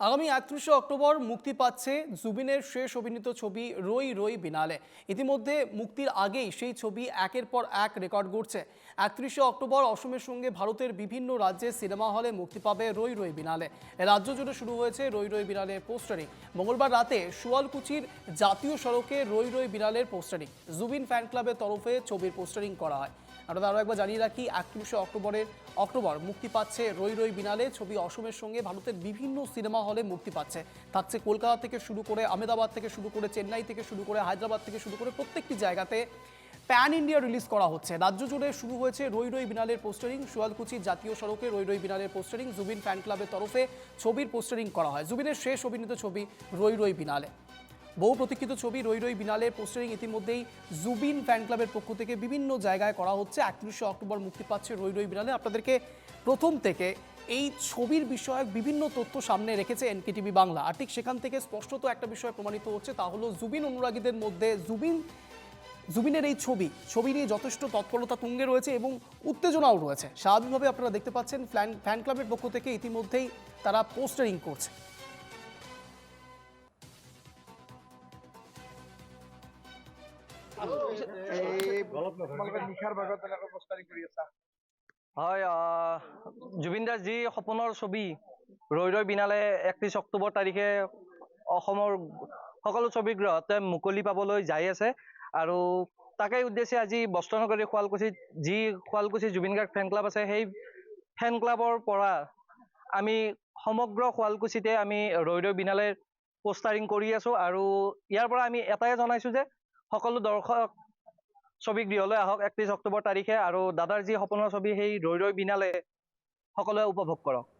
আগামী একত্রিশে অক্টোবর মুক্তি পাচ্ছে জুবিনের শেষ অভিনীত ছবি রই রই বিনালে। ইতিমধ্যে মুক্তির আগেই সেই ছবি একের পর এক রেকর্ড গড়ছে। একত্রিশে অক্টোবর অসমের সঙ্গে ভারতের বিভিন্ন রাজ্যে সিনেমা হলে মুক্তি পাবে রই রই বিনালে। রাজ্য জুড়ে শুরু হয়েছে রই রই বিনালের পোস্টারিং। মঙ্গলবার রাতে সুয়ালকুচির জাতীয় সড়কে রই রই বিনালের পোস্টারিং। জুবিন ফ্যান ক্লাবের তরফে ছবির পোস্টারিং করা হয়। আমরা আরও একবার জানিয়ে রাখি, একত্রিশে অক্টোবরের অক্টোবর মুক্তি পাচ্ছে রই রই বিনালে। ছবি অসমের সঙ্গে ভারতের বিভিন্ন সিনেমা হলে মুক্তি পাচ্ছে। থাকছে কলকাতা থেকে শুরু করে আহমেদাবাদ থেকে শুরু করে চেন্নাই থেকে শুরু করে হায়দ্রাবাদ থেকে শুরু করে প্রত্যেকটি জায়গাতে প্যান ইন্ডিয়া রিলিজ করা হচ্ছে। রাজ্য জুড়ে শুরু হয়েছে রই রই বিনালের পোস্টারিং সোয়ালকুচি জাতীয় সড়কে রই রই বিনালের পোস্টারিং, জুবিন ফ্যান ক্লাবের তরফে ছবির পোস্টারিং করা হয়। জুবিনের শেষ অভিনীত ছবি রই রই বিনালে। বহু প্রতীক্ষিত ছবি রই রই বিনালের পোস্টারিং ইতিমধ্যেই জুবিন ফ্যান ক্লাবের পক্ষ থেকে বিভিন্ন জায়গায় করা হচ্ছে। একত্রিশে অক্টোবর মুক্তি পাচ্ছে রই রই বিনালে। আপনাদেরকে প্রথম থেকে এই ছবির বিষয়ক বিভিন্ন তথ্য সামনে রেখেছে এনকেটিভি বাংলা আর ঠিক সেখান থেকে স্পষ্টত একটা বিষয় প্রমাণিত হচ্ছে তা হলো জুবিন অনুরাগীদের মধ্যে জুবিন জুবিনের এই ছবি ছবি নিয়ে যথেষ্ট তৎপরতা তুঙ্গে রয়েছে এবং উত্তেজনাও রয়েছে স্বাভাবিকভাবে আপনারা দেখতে পাচ্ছেন ফ্যান ফ্যান ক্লাবের পক্ষ থেকে ইতিমধ্যেই তারা পোস্টারিং করছে হয় জুবিন দাস যি সপোনৰ ছবি ৰৈ ৰৈ বিনালে একত্ৰিছ অক্টোবৰ তাৰিখে অসমৰ সকলো ছবিগৃহতে মুকলি পাবলৈ যাই আছে। আৰু তাকে উদ্দেশ্যে আজি বস্ত্ৰনগৰী শুৱালকুছিত যি শুৱালকুছি জুবিন গাৰ্গ ফেন ক্লাব আছে সেই ফেন ক্লাবৰ পৰা আমি সমগ্ৰ শুৱালকুছিতে আমি ৰৈ ৰৈ বিনালে পোষ্টাৰিং কৰি আছো। আৰু ইয়াৰ পৰা আমি এটাই জনাইছো যে সকলো দৰ্শক ছবিগৃহলৈ আহক একত্ৰিছ অক্টোবৰ তাৰিখে। আৰু দাদাৰ যি সপোনৰ ছবি সেই ৰৈ ৰৈ বিনালে সকলোৱে উপভোগ কৰক।